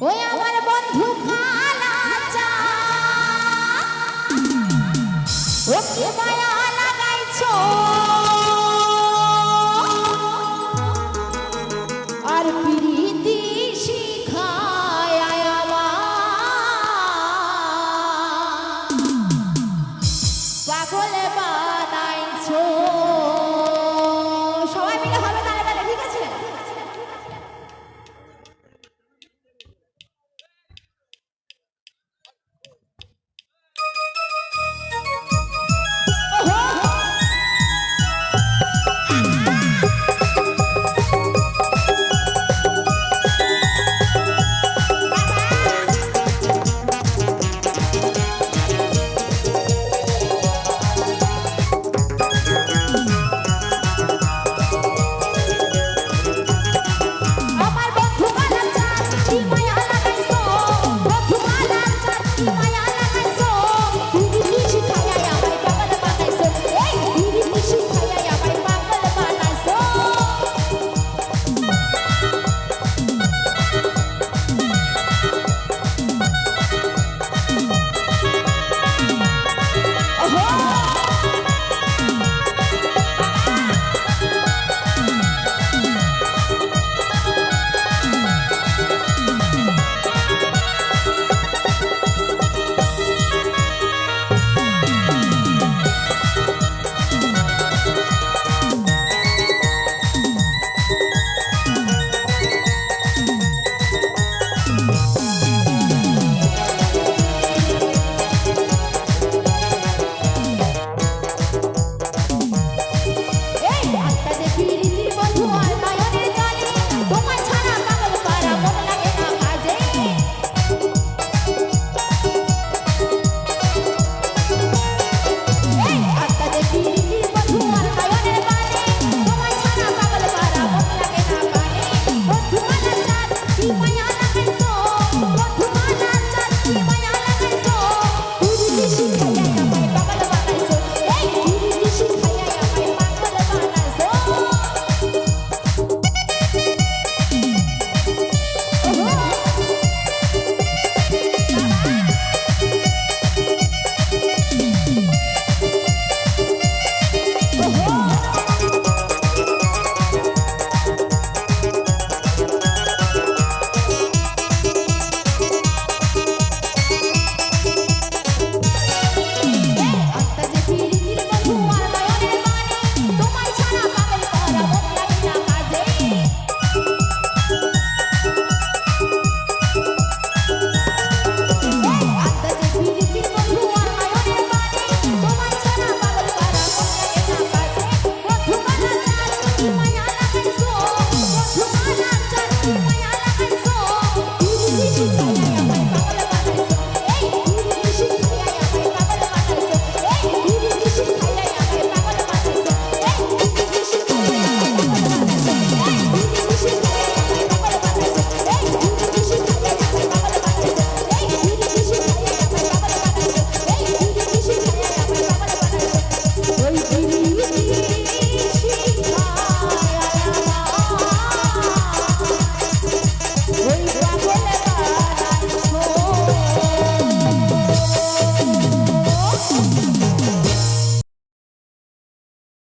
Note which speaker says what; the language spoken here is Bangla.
Speaker 1: ওই আমার বন্ধু কালা চা ও কি মায়া লাগাইছো।